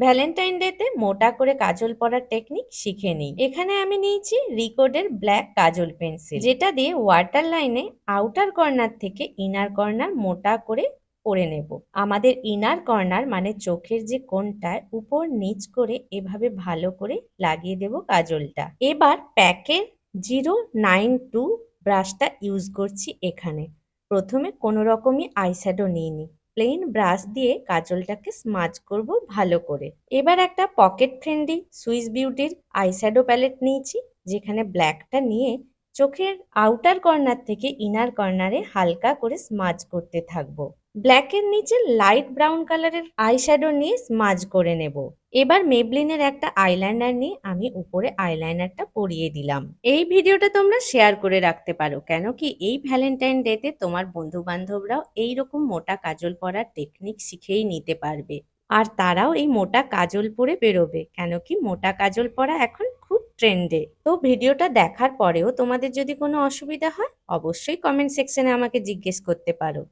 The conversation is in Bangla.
ভ্যালেন্টাইন ডেতে মোটা করে কাজল পরার টেকনিক শিখে নিই। এখানে আমি নিয়েছি রিকোডের ব্ল্যাক কাজল পেন্সিল যেটা দিয়ে ওয়াটার লাইনে আউটার কর্নার থেকে ইনার কর্নার মোটা করে পরে নেব। আমাদের ইনার কর্নার মানে চোখের যে কোণটায় উপর নিচ করে এভাবে ভালো করে লাগিয়ে দেব কাজলটা। এবার প্যাকের জিরো নাইন টু ব্রাশটা ইউজ করছি এখানে। প্রথমে কোনো রকমই আইশ্যাডো নিইনি। প্লেন ব্রাশ দিয়ে কাজলটাকে স্মাজ করব ভালো করে। এবার একটা পকেট ফ্রেন্ডলি সুইস বিউটির আইশ্যাডো প্যালেট নিয়েছি, যেখানে ব্ল্যাকটা নিয়ে চোখের আউটার কর্নার থেকে ইনার কর্নারে হালকা করে স্মাজ করতে থাকব। ব্ল্যাকের নিচে লাইট ব্রাউন কালারের আইশ্যাডো নিয়ে স্মাজ করে নেব। এবার মেবলিনের একটা আইলাইনার নিয়ে আমি উপরে আইলাইনারটা পরিয়ে দিলাম। এই ভিডিওটা তোমরা শেয়ার করে রাখতে পারো, কেন কি এই ভ্যালেন্টাইন ডেতে তোমার বন্ধু বান্ধবরাও এইরকম মোটা কাজল পরার টেকনিক শিখেই নিতে পারবে। আর তারাও এই মোটা কাজল পরে বেরোবে, কেন কি মোটা কাজল পরা এখন ট্রেন্ডে তো ভিডিওটা দেখার পরেও তোমাদের যদি কোনো অসুবিধা হয়, অবশ্যই কমেন্ট সেকশনে আমাকে জিজ্ঞেস করতে পারো।